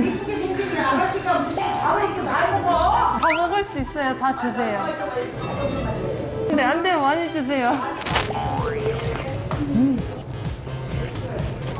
이쁘게 생긴 아가씨가 무슨 밥을 이렇게 많이 먹어? 다 먹을 수 있어요. 다 주세요. 근데 안 돼요. 많이 주세요. 음.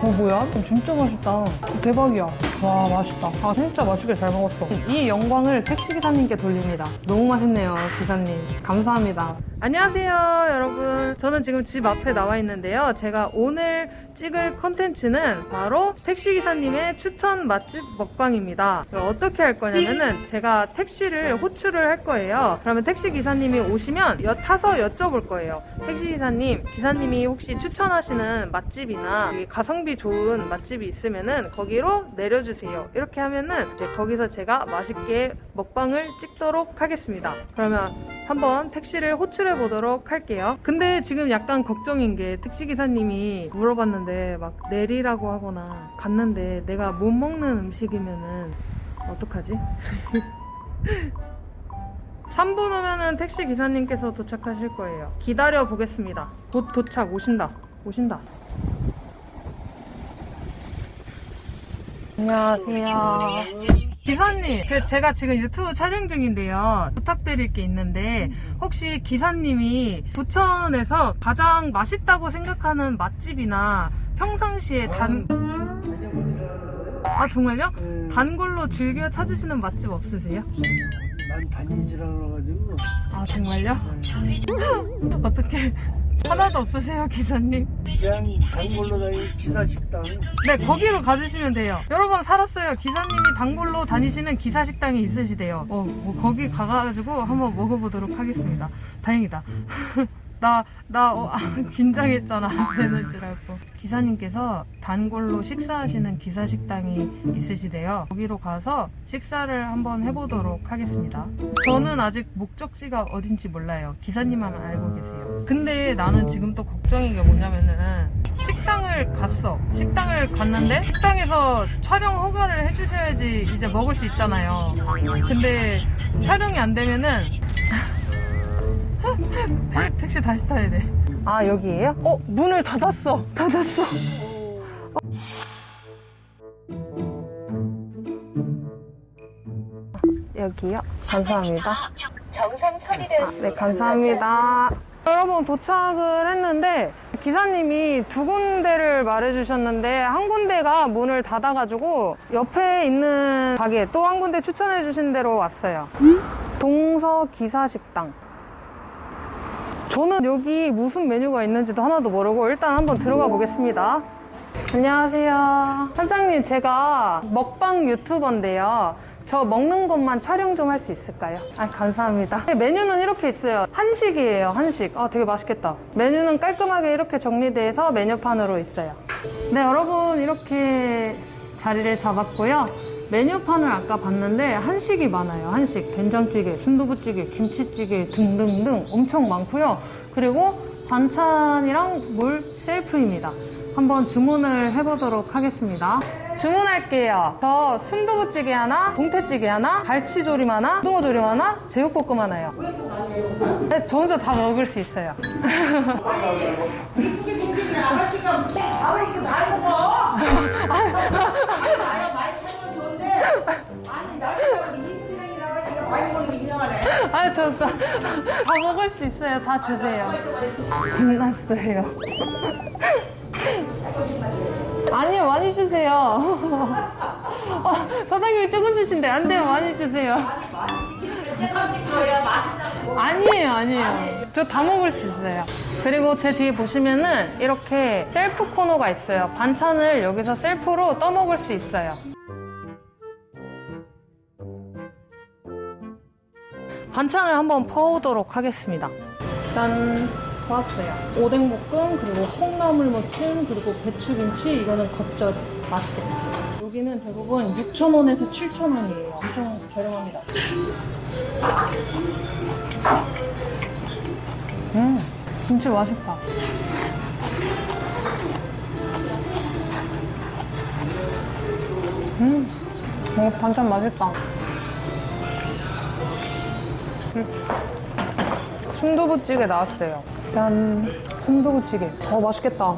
어 뭐야? 진짜 맛있다. 대박이야. 와 맛있다. 아 진짜 맛있게 잘 먹었어. 이 영광을 택시 기사님께 돌립니다. 너무 맛있네요, 기사님. 감사합니다. 안녕하세요, 여러분. 저는 지금 집 앞에 나와 있는데요. 제가 오늘 찍을 컨텐츠는 바로 택시 기사님의 추천 맛집 먹방입니다. 어떻게 할 거냐면은 제가 택시를 호출을 할 거예요. 그러면 택시 기사님이 오시면 여- 타서 여쭤볼 거예요. 택시 기사님, 기사님이 혹시 추천하시는 맛집이나 가성비 좋은 맛집이 있으면은 거기로 내려주 세요. 이렇게 하면은 이제 거기서 제가 맛있게 먹방을 찍도록 하겠습니다. 그러면 한번 택시를 호출해 보도록 할게요. 근데 지금 약간 걱정인 게 택시 기사님이 물어봤는데 막 내리라고 하거나 갔는데 내가 못 먹는 음식이면은 어떡하지? 3분 후면은 택시 기사님께서 도착하실 거예요. 기다려 보겠습니다. 곧 도착 오신다. 오신다. 안녕하세요. 기사님, 그 제가 지금 유튜브 촬영 중인데요. 부탁드릴 게 있는데 혹시 기사님이 부천에서 가장 맛있다고 생각하는 맛집이나 평상시에 단 아 정말요? 단골로 즐겨 찾으시는 맛집 없으세요? 난 다니지라고 가지고 아 정말요? 어떻게 하나도 없으세요 기사님? 그냥 단골로 다니는 기사 식당. 네 거기로 가주시면 돼요. 여러 번 살았어요. 기사님이 단골로 다니시는 기사 식당이 있으시대요. 어, 뭐 거기 가가지고 한번 먹어보도록 하겠습니다. 다행이다 나, 나, 어, 아, 긴장했잖아. 안 되는 줄 알고. 기사님께서 단골로 식사하시는 기사 식당이 있으시대요. 거기로 가서 식사를 한번 해보도록 하겠습니다. 저는 아직 목적지가 어딘지 몰라요. 기사님만 알고 계세요. 근데 나는 지금 또 걱정인 게 뭐냐면은 식당을 갔어. 식당을 갔는데 식당에서 촬영 허가를 해주셔야지 이제 먹을 수 있잖아요. 근데 촬영이 안 되면은 택시 다시 타야 돼. 아, 여기에요? 어, 문을 닫았어. 닫았어. 어. 여기요? 감사합니다. 정상 처리되었습니다. 네, 감사합니다. 여러분, 도착을 했는데, 기사님이 두 군데를 말해주셨는데, 한 군데가 문을 닫아가지고, 옆에 있는 가게 또 한 군데 추천해주신 대로 왔어요. 동서 기사식당. 저는 여기 무슨 메뉴가 있는지도 하나도 모르고 일단 한번 들어가 보겠습니다. 안녕하세요. 사장님, 제가 먹방 유튜버인데요. 저 먹는 것만 촬영 좀 할 수 있을까요? 아, 감사합니다. 메뉴는 이렇게 있어요. 한식이에요, 한식. 아, 되게 맛있겠다. 메뉴는 깔끔하게 이렇게 정리돼서 메뉴판으로 있어요. 네, 여러분, 이렇게 자리를 잡았고요. 메뉴판을 아까 봤는데 한식이 많아요. 한식, 된장찌개, 순두부찌개, 김치찌개 등등등 엄청 많고요. 그리고 반찬이랑 물 셀프입니다. 한번 주문을 해보도록 하겠습니다. 주문할게요. 저 순두부찌개 하나, 동태찌개 하나, 갈치조림 하나, 숭어조림 하나, 제육볶음 하나요. 네, 저 혼자 다 먹을 수 있어요. 이쁘게 생긴 아가씨가 무슨 밥을 이렇게 많이 먹어? 많이 많이 살면 좋은데 아니 날씨가 이쁘게 생긴 아가씨가 많이 먹는 게 이상하네. 아, 저 다, 다 먹을 수 있어요. 다 주세요. 끝났어요. 아니요, 많이 주세요. 어, 사장님이 조금 주신대. 안 돼요, 많이 주세요. 많이 시키는데 제가 찍 거야 맛있다고. 아니에요, 아니에요. 저 다 먹을 수 있어요. 그리고 제 뒤에 보시면은 이렇게 셀프 코너가 있어요. 반찬을 여기서 셀프로 떠먹을 수 있어요. 반찬을 한번 퍼오도록 하겠습니다. 짠! 좋았어요. 오뎅볶음, 그리고 콩나물 무침, 그리고 배추김치, 이거는 겉절이. 맛있겠다. 여기는 대부분 6,000원에서 7,000원이에요. 엄청 저렴합니다. 음, 김치 맛있다. 음, 어, 반찬 맛있다. 음. 순두부찌개 나왔어요. 짠, 순두부찌개. 어, 맛있겠다.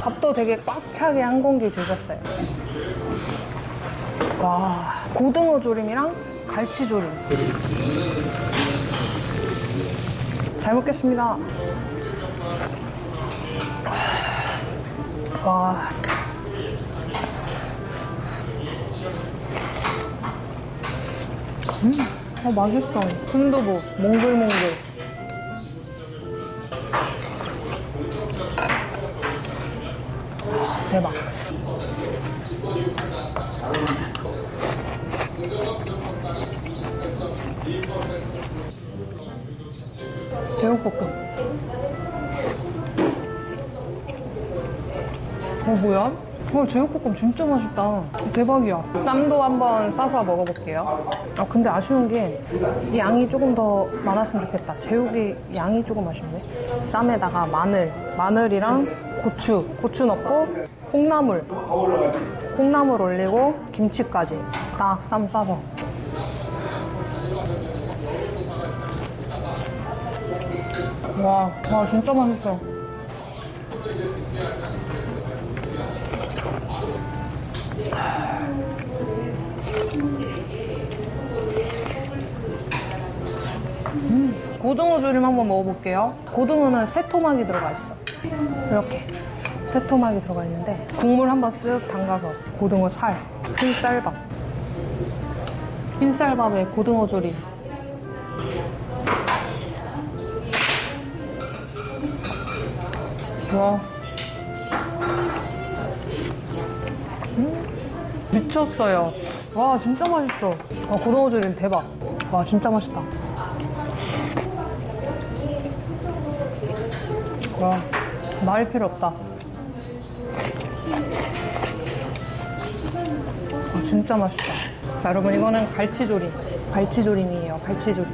밥도 되게 꽉 차게 한 공기 주셨어요. 와, 고등어 조림이랑 갈치 조림. 잘 먹겠습니다. 와. 음, 어, 맛있어. 순두부, 몽글몽글. 와, 대박. 제육볶음. 어, 뭐야? 어, 제육볶음 진짜 맛있다. 대박이야. 쌈도 한번 싸서 먹어볼게요. 아, 근데 아쉬운 게 양이 조금 더 많았으면 좋겠다. 제육이 양이 조금 아쉽네. 쌈에다가 마늘, 마늘이랑 고추, 고추 넣고 콩나물, 콩나물 올리고 김치까지 딱 쌈 싸서. 와, 와, 진짜 맛있어. 고등어 조림 한번 먹어볼게요. 고등어는 새 토막이 들어가 있어. 이렇게 새 토막이 들어가 있는데 국물 한번 쓱 담가서 고등어 살, 흰쌀밥, 흰쌀밥에 고등어 조림. 와. 음, 미쳤어요. 와 진짜 맛있어. 와, 고등어 조림 대박. 와 진짜 맛있다. 와, 말 필요 없다. 아, 진짜 맛있다. 자, 여러분, 이거는 갈치조림. 갈치조림이에요, 갈치조림.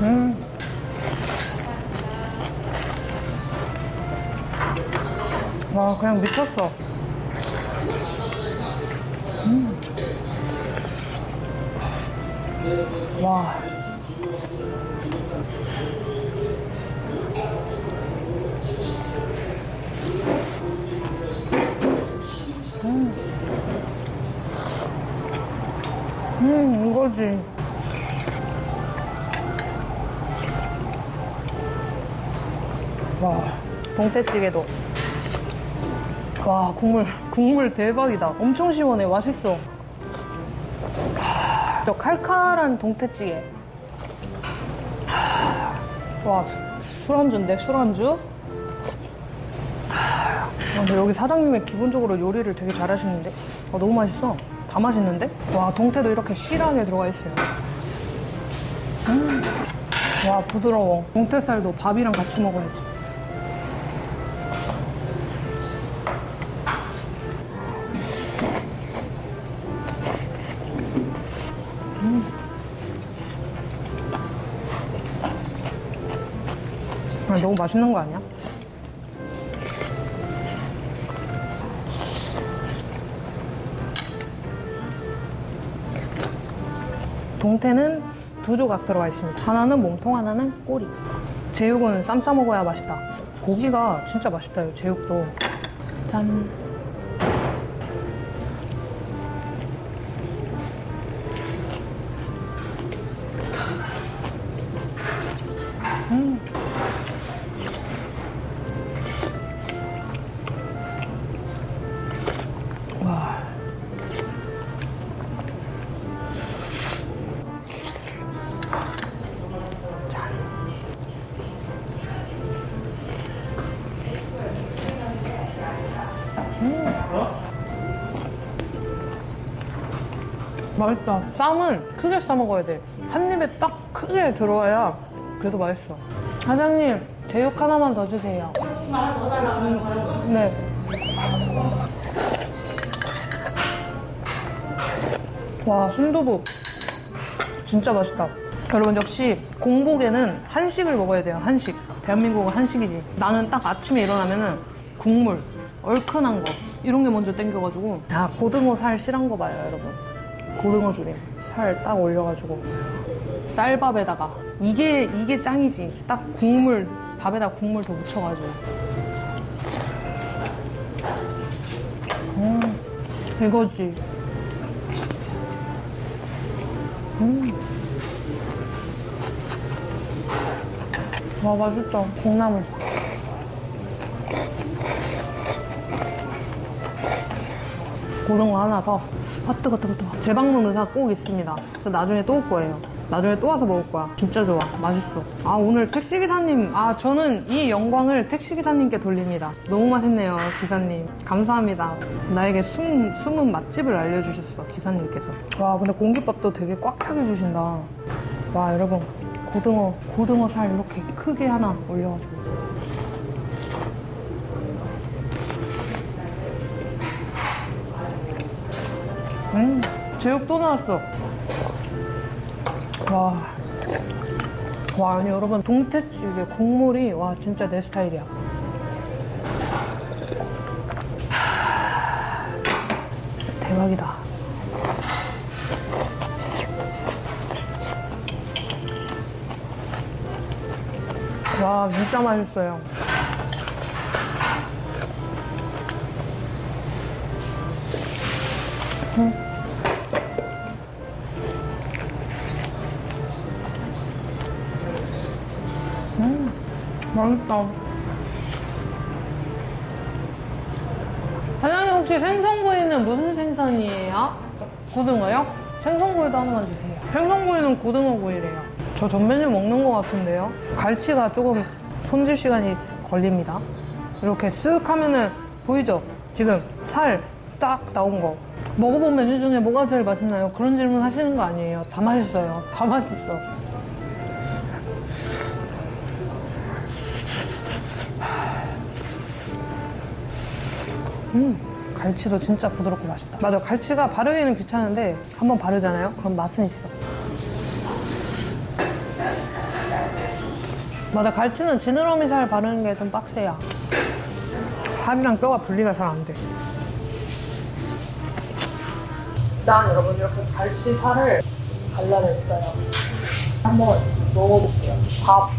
음. 와, 그냥 미쳤어. 와. 음. 음, 이거지. 와, 동태찌개도. 와, 국물, 국물 대박이다. 엄청 시원해. 맛있어. 저 칼칼한 동태찌개. 와, 수- 술안주인데, 술안주? 아, 근데 여기 사장님이 기본적으로 요리를 되게 잘하시는데? 아, 너무 맛있어. 다 맛있는데? 와, 동태도 이렇게 실하게 들어가 있어요. 음. 와, 부드러워. 동태살도 밥이랑 같이 먹어야지. 아, 너무 맛있는 거 아니야? 동태는 두 조각 들어가 있습니다. 하나는 몸통, 하나는 꼬리. 제육은 쌈 싸 먹어야 맛있다. 고기가 진짜 맛있다, 요 제육도. 짠. 맛있다. 쌈은 크게 싸 먹어야 돼. 한 입에 딱 크게 들어와야 그래도 맛있어. 사장님, 제육 하나만 더 주세요. 하나 더 달라고 거라고? 네. 와, 순두부. 진짜 맛있다. 여러분, 역시 공복에는 한식을 먹어야 돼요, 한식. 대한민국은 한식이지. 나는 딱 아침에 일어나면은 국물, 얼큰한 거, 이런 게 먼저 땡겨가지고. 야, 고등어 살 실한 거 봐요, 여러분. 고등어 조림. 살 딱 올려가지고 쌀밥에다가 이게 이게 짱이지. 딱 국물 밥에다 국물 더 묻혀가지고. 음, 이거지. 음. 와 맛있다. 콩나물. 고등어 하나 더. 아 뜨거 뜨거 뜨거. 재방문 의사 꼭 있습니다. 저 나중에 또 올 거예요. 나중에 또 와서 먹을 거야. 진짜 좋아. 맛있어. 아 오늘 택시 기사님. 아 저는 이 영광을 택시 기사님께 돌립니다. 너무 맛있네요, 기사님. 감사합니다. 나에게 숨 숨은 맛집을 알려주셨어, 기사님께서. 와 근데 공깃밥도 되게 꽉 차게 주신다. 와 여러분 고등어 고등어 살 이렇게 크게 하나 올려가지고. 음, 제육 또 나왔어. 와. 와, 아니, 여러분, 동태찌개 국물이, 와, 진짜 내 스타일이야. 하, 대박이다. 와, 진짜 맛있어요. 맛있다. 사장님 혹시 생선구이는 무슨 생선이에요? 고등어요? 생선구이도 하나만 주세요. 생선구이는 고등어구이래요. 저 전면을 먹는 것 같은데요. 갈치가 조금 손질 시간이 걸립니다. 이렇게 쓱 하면은 보이죠? 지금 살 딱 나온 거. 먹어본 메뉴 중에 뭐가 제일 맛있나요? 그런 질문 하시는 거 아니에요. 다 맛있어요. 다 맛있어. 음, 갈치도 진짜 부드럽고 맛있다. 맞아, 갈치가 바르기는 귀찮은데 한번 바르잖아요? 그럼 맛은 있어. 맞아, 갈치는 지느러미 살 바르는 게 좀 빡세야. 살이랑 뼈가 분리가 잘 안 돼. 일단 여러분 이렇게 갈치 살을 발라냈어요. 한번 먹어볼게요. 밥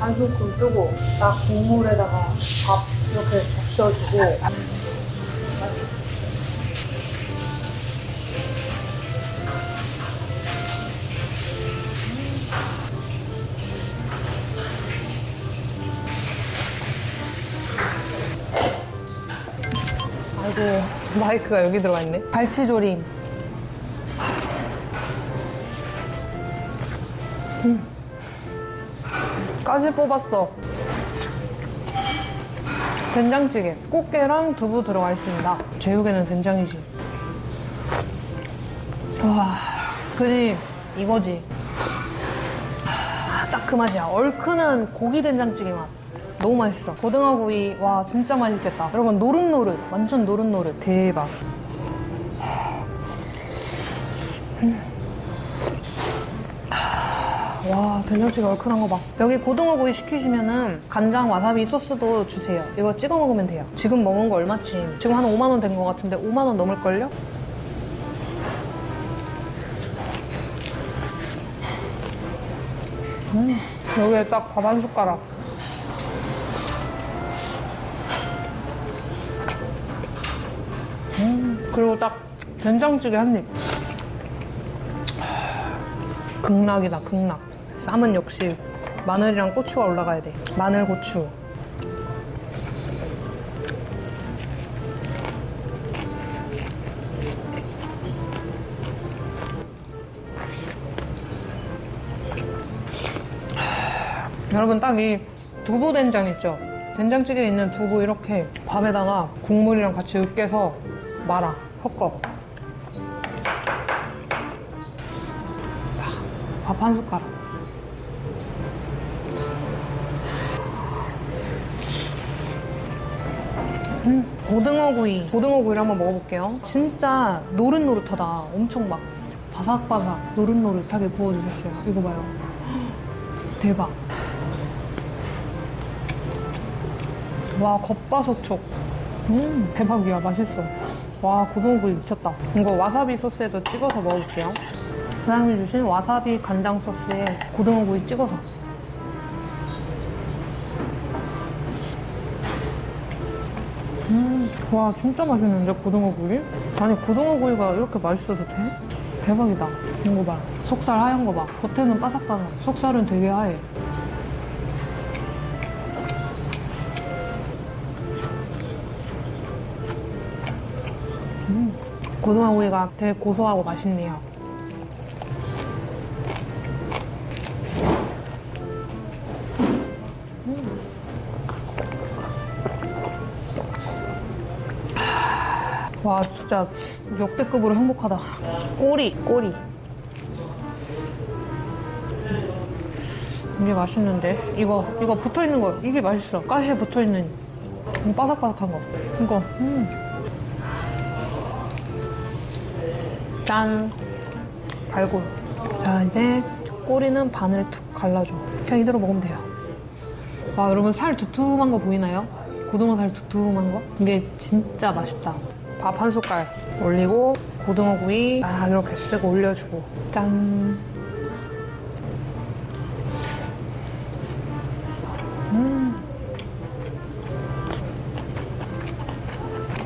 한 스푼 뜨고 딱 국물에다가 밥 이렇게 적셔주고 아이고 마이크가 여기 들어가 있네. 갈치조림. 음. 까지 뽑았어. 된장찌개. 꽃게랑 두부 들어가 있습니다. 제육에는 된장이지. 와, 그지? 이거지. 딱 그 맛이야. 얼큰한 고기 된장찌개 맛. 너무 맛있어. 고등어 구이, 와, 진짜 맛있겠다. 여러분, 노릇노릇. 완전 노릇노릇. 대박. 음. 와, 된장찌개 얼큰한 거 봐. 여기 고등어 구이 시키시면은 간장 와사비 소스도 주세요. 이거 찍어 먹으면 돼요. 지금 먹은 거 얼마치? 지금 한 5만 원 된 거 같은데 5만 원 넘을걸요? 음, 여기에 딱 밥 한 숟가락. 그리고 딱 된장찌개 한 입. 극락이다, 극락. 쌈은 역시 마늘이랑 고추가 올라가야 돼. 마늘, 고추. 여러분 딱 이 두부 된장 있죠? 된장찌개에 있는 두부 이렇게 밥에다가 국물이랑 같이 으깨서 말아 섞어 밥한 숟가락. 음, 고등어구이. 고등어구이를 한번 먹어볼게요. 진짜 노릇노릇하다. 엄청 막 바삭바삭 노릇노릇하게 구워주셨어요. 이거 봐요. 대박. 와 겉바속촉. 음 대박이야. 맛있어 와 고등어구이 미쳤다 이거 와사비 소스에도 찍어서 먹어볼게요 사장님이 주신 와사비 간장 소스에 고등어 구이 찍어서. 음, 와 진짜 맛있는데 고등어 구이? 아니 고등어 구이가 이렇게 맛있어도 돼? 대박이다. 이거 봐. 속살 하얀 거 봐. 겉에는 바삭바삭. 속살은 되게 하얘. 고등어 구이가 되게 고소하고 맛있네요. 와 진짜 역대급으로 행복하다. 꼬리 꼬리. 이게 맛있는데? 이거 이거 붙어있는 거 이게 맛있어. 가시에 붙어있는 이 바삭바삭한 거. 이거 음. 짠. 발골 자 이제 꼬리는 반을 툭 갈라줘. 그냥 이대로 먹으면 돼요. 와 여러분 살 두툼한 거 보이나요? 고등어 살 두툼한 거? 이게 진짜 맛있다. 밥 한 숟갈 올리고 고등어 구이 아 이렇게 쓰고 올려주고. 짠. 음.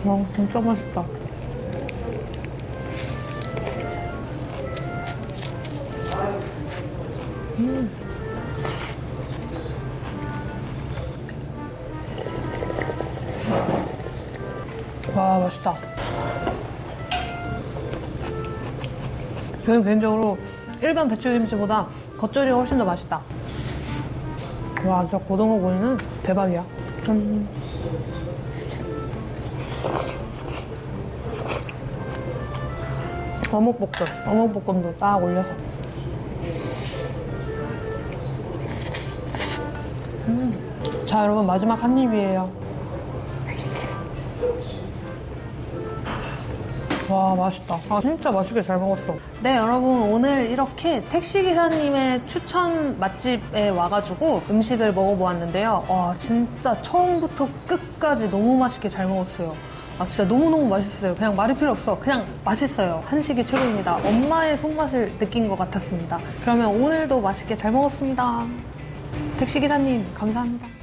와 진짜 맛있다 와 맛있다. 저는 개인적으로 일반 배추김치보다 겉절이가 훨씬 더 맛있다. 와 진짜 고등어 구이는 대박이야. 음. 어묵볶음, 어묵볶음도 딱 올려서. 자 여러분 마지막 한 입이에요. 와 맛있다. 아 진짜 맛있게 잘 먹었어. 네 여러분 오늘 이렇게 택시기사님의 추천 맛집에 와가지고 음식을 먹어보았는데요. 와 진짜 처음부터 끝까지 너무 맛있게 잘 먹었어요. 아 진짜 너무너무 맛있어요. 그냥 말이 필요 없어. 그냥 맛있어요. 한식이 최고입니다. 엄마의 손맛을 느낀 것 같았습니다. 그러면 오늘도 맛있게 잘 먹었습니다. 택시기사님 감사합니다.